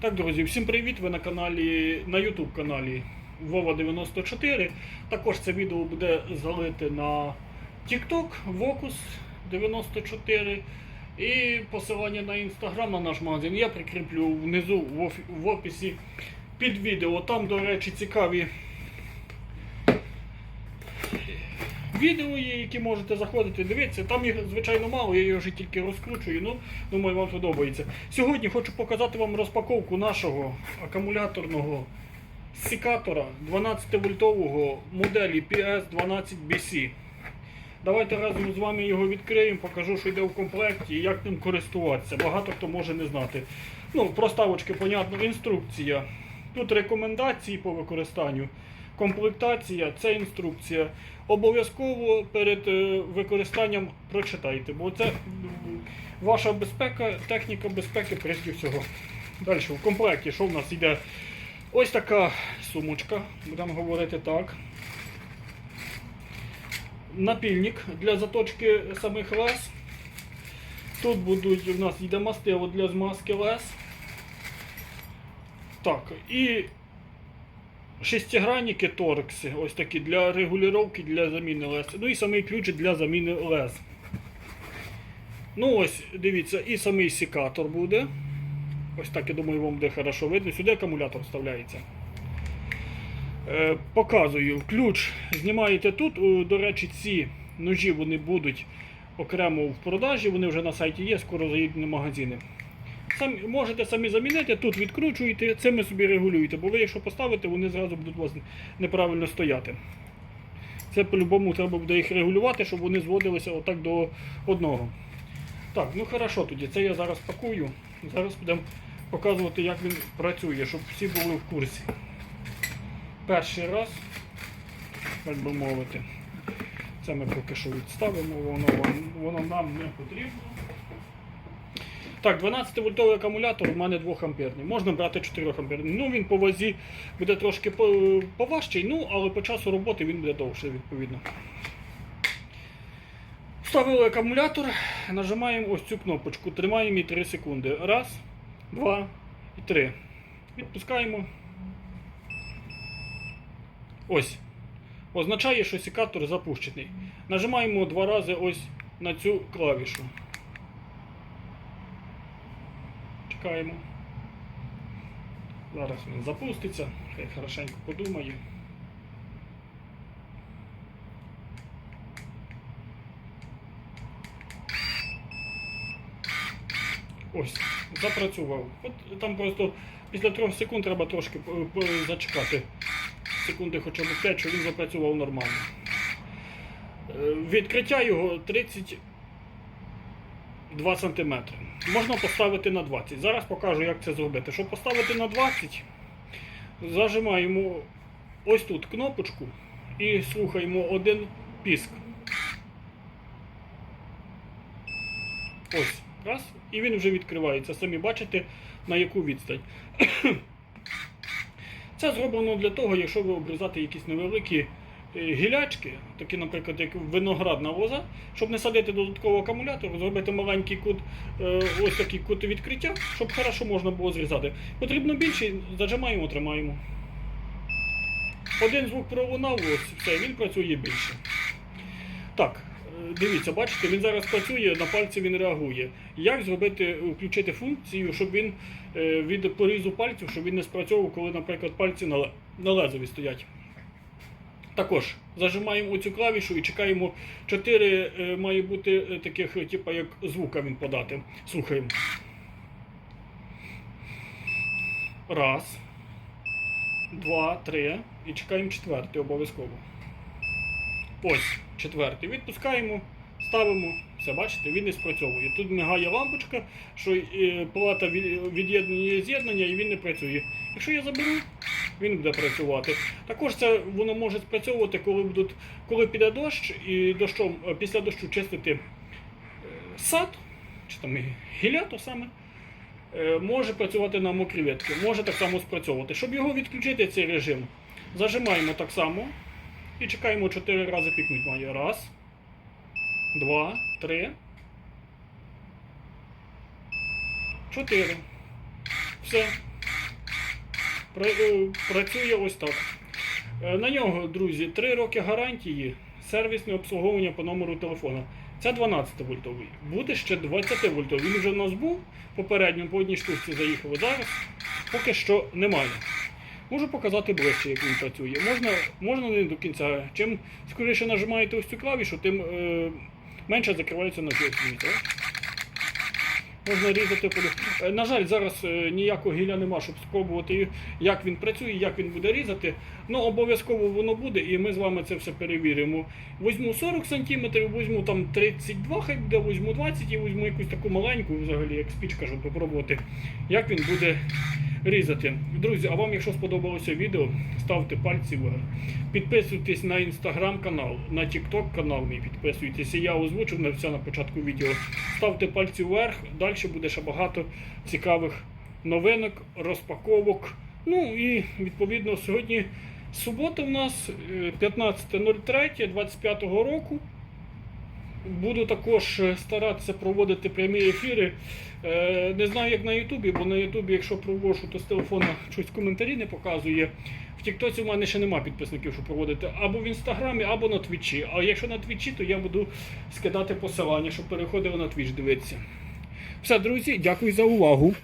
Так, друзі, всім привіт! Ви на каналі на YouTube каналі Вова 94. Також це відео буде залите на TikTok Vocus 94 і посилання на Instagram на наш магазин. Я прикріплю внизу в, описі під відео. Там, до речі, цікаві відео є, які можете заходити, дивитися. Там їх, звичайно, мало, я його вже тільки розкручую. Ну, думаю, вам подобається. Сьогодні хочу показати вам розпаковку нашого акумуляторного секатора 12-вольтового моделі PS12BC. Давайте разом з вами його відкриємо, покажу, що йде в комплекті і як ним користуватися. Багато хто може не знати. Ну, проставочки, понятно, інструкція. Тут рекомендації по використанню. Комплектація це інструкція. Обов'язково перед е, використанням прочитайте, бо це ваша безпека, техніка безпеки прежде всього. Далі в комплекті, що в нас йде? Ось така сумочка, будемо говорити так. Напільник для заточки самих лес. Тут будуть у нас йде мастило для змазки лес. Так, і шестигранники торкси, ось такі для регулювання, для заміни лез. Ну і самий ключ для заміни лез. Ну ось, дивіться, і самий секатор буде. Ось так, я думаю, вам буде хорошо видно. Сюди акумулятор вставляється. Е, показую, ключ знімаєте тут. До речі, ці ножі вони будуть окремо в продажі, вони вже на сайті є, скоро заїдуть на магазини. Самі, можете самі замінити, тут відкручуєте, цими собі регулюєте, бо ви якщо поставите, вони зразу будуть у вас неправильно стояти. Це по-любому треба буде їх регулювати, щоб вони зводилися отак до одного. Так, ну хорошо тоді, це я зараз пакую. Зараз будемо показувати, як він працює, щоб всі були в курсі. Перший раз, так би мовити, це ми поки що відставимо, воно, воно нам не потрібно. Так, 12 вольтовий акумулятор у мене 2 амперний. Можна брати 4 амперний. Ну він по вазі буде трошки поважчий, ну, але по часу роботи він буде довше, відповідно. Вставили акумулятор, нажимаємо ось цю кнопочку, тримаємо її 3 секунди. Раз, два і три. Відпускаємо. Ось. Означає, що секатор запущений. Нажимаємо два рази ось на цю клавішу. Чекаємо. Зараз він запуститься, хай хорошенько подумає. Ось, запрацював. От там просто після 3 секунд треба трошки по- зачекати. Секунди хоча б 5, щоб він запрацював нормально. Е, Відкриття його 32 см. Можна поставити на 20. Зараз покажу, як це зробити. Щоб поставити на 20, зажимаємо ось тут кнопочку і слухаємо один піск. Ось. Раз. І він вже відкривається. Самі бачите, на яку відстань. Це зроблено для того, якщо ви обрізати якісь невеликі гілячки, такі, наприклад, як виноградна лоза, щоб не садити додатково акумулятор, зробити маленький кут, е, ось такий кут відкриття, щоб хорошо можна було зрізати. Потрібно більше, зажимаємо, тримаємо. Один звук пролунав, ось все, він працює більше. Так, е, дивіться, бачите, він зараз працює, на пальці він реагує. Як зробити, включити функцію, щоб він е, від порізу пальців, щоб він не спрацьовував, коли, наприклад, пальці на лезові стоять. Також зажимаємо оцю клавішу і чекаємо 4 е, має бути е, таких, типу, як звука він подати. Слухаємо. Раз. Два, три. І чекаємо четвертий обов'язково. Ось, четвертий. Відпускаємо, ставимо. Все, бачите, він не спрацьовує. Тут мигає лампочка, що плата від- від'єднання з'єднання і він не працює. Якщо я заберу, він буде працювати. Також це воно може спрацьовувати, коли будуть, коли піде дощ і дощом, е, після дощу чистити е, сад, чи там і гілля, то саме. е, Може працювати на мокрі ветки, може так само спрацьовувати. Щоб його відключити, цей режим, зажимаємо так само і чекаємо 4 рази пікнуть має. Раз, два, три, чотири. Все. Е, Працює ось так. Е, На нього, друзі, 3 роки гарантії, сервісне обслуговування по номеру телефона. Це 12 вольтовий. Буде ще 20 вольтовий. Він вже в нас був попередньо, по одній штуці заїхав. Зараз поки що немає. Можу показати ближче, як він працює. Можна, можна не до кінця. Чим скоріше нажимаєте ось цю клавішу, тим е, менше закривається на дивіться. Можна різати по Е, На жаль, зараз е, ніякого гілля нема, щоб спробувати, як він працює, як він буде різати. Ну, обов'язково воно буде, і ми з вами це все перевіримо. Візьму 40 см, візьму там 32, хай буде, візьму 20 і візьму якусь таку маленьку, взагалі, як спічка, щоб попробувати, як він буде різати. Друзі, а вам, якщо сподобалося відео, ставте пальці вверх. Підписуйтесь на інстаграм канал, на тікток канал мій підписуйтесь. Я озвучив на все на початку відео. Ставте пальці вверх, далі буде ще багато цікавих новинок, розпаковок. Ну і відповідно сьогодні субота в нас е, 15.03.25 року. Буду також е, старатися проводити прямі ефіри. Е, Не знаю, як на Ютубі, бо на Ютубі, якщо провожу, то з телефона щось коментарі не показує. В Тіктоці в мене ще нема підписників, щоб проводити або в інстаграмі, або на Твічі. А якщо на Твічі, то я буду скидати посилання, щоб переходили на Твіч дивитися. Все, друзі, дякую за увагу.